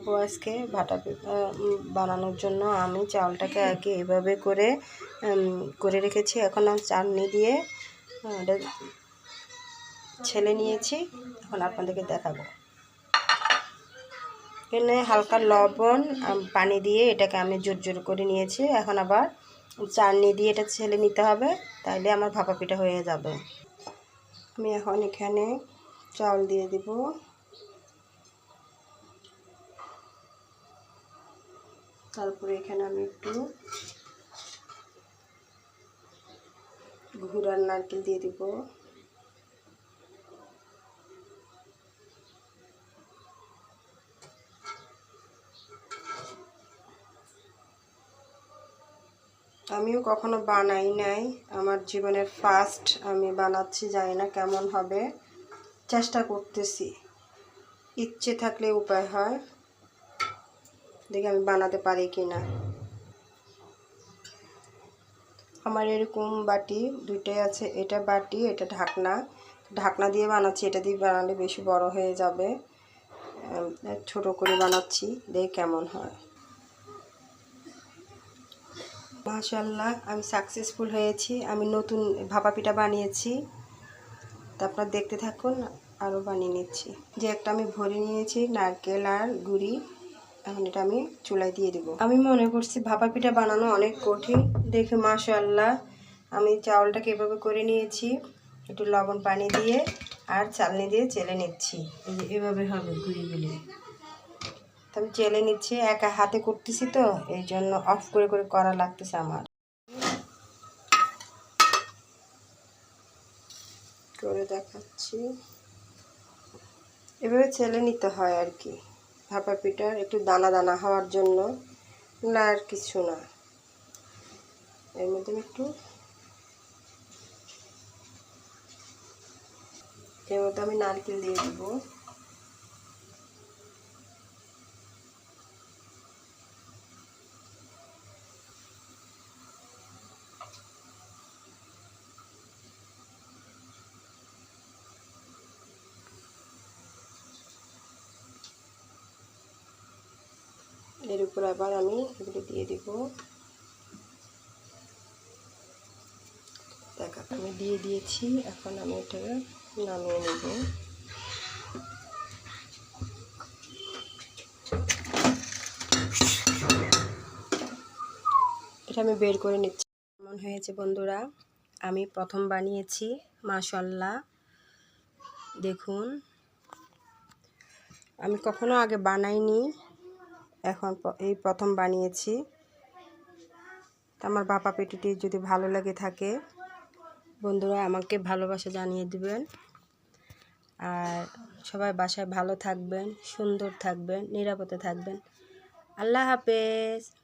বানাবো আজকে। ভাটা পিঠা বানানোর জন্য আমি চালটাকে আগে এভাবে করে করে রেখেছি। এখন আমি চাটনি দিয়ে ছেলে নিয়েছি। এখন আপনাদেরকে দেখাবো। এখানে হালকা লবণ পানি দিয়ে এটাকে আমি জোর জোর করে নিয়েছি। এখন আবার চাটনি দিয়ে এটা ছেলে নিতে হবে, তাইলে আমার ভাপা পিঠা হয়ে যাবে। আমি এখন এখানে চাউল দিয়ে দিব। তারপরে এখানে আমি একটু ঘুরার নারকেল দিয়ে দিব। আমিও কখনো বানাই নাই। আমার জীবনের ফার্স্ট আমি বানাচ্ছি, জানি না কেমন হবে। চেষ্টা করতেছি। ইচ্ছে থাকলে উপায় হয়। দেখি আমি বানাতে পারি কি না। আমার এরকম বাটি দুইটাই আছে, এটা বাটি, এটা ঢাকনা। ঢাকনা দিয়ে বানাচ্ছি, এটা দিয়ে বানালে বেশি বড় হয়ে যাবে। ছোট করে বানাচ্ছি, দেখি কেমন হয়। মাশাল্লাহ আমি সাকসেসফুল হয়েছি, আমি নতুন ভাপা পিঠা বানিয়েছি। তা আপনারা দেখতে থাকুন, আরও বানিয়ে নিচ্ছি। যে একটা আমি ভরে নিয়েছি, নারকেল আর গুড়ি। এখন এটা আমি চুলায় দিয়ে দেবো। আমি মনে করছি ভাপা পিঠা বানানো অনেক কঠিন। দেখে মাশাল্লাহ আমি চাউলটাকে এভাবে করে নিয়েছি। একটু লবণ পানি দিয়ে আর চালনি দিয়ে চেলে নিচ্ছি। এই যে এভাবে হবে গুড়িগুলি তো আমি চেলে নিচ্ছি, একা হাতে করতেছি তো, এই জন্য অফ করে করে করা লাগতেছে আমার। করে দেখাচ্ছি। এভাবে ছেলে নিতে হয় আর কি। ভাপা পিঠার একটু দানা দানা হওয়ার জন্য। না, আর কিছু না। এর মধ্যে একটু এর মধ্যে আমি নারকেল দিয়ে দেবো। এর উপর আবার আমি এগুলো দিয়ে দিব। দেখ, আমি দিয়ে দিয়েছি, এখন আমি এটা নামিয়ে নেব। এটা আমি বের করে নিচ্ছি। কেমন হয়েছে বন্ধুরা? আমি প্রথম বানিয়েছি মাশাল্লাহ দেখুন, আমি কখনো আগে বানাইনি। এখন এই প্রথম বানিয়েছি। তা আমার বাপা পেটিটি যদি ভালো লাগে থাকে, বন্ধুরা আমাকে ভালোবাসা জানিয়ে দেবেন। আর সবাই বাসায় ভালো থাকবেন, সুন্দর থাকবেন, নিরাপদে থাকবেন। আল্লাহ হাফেজ।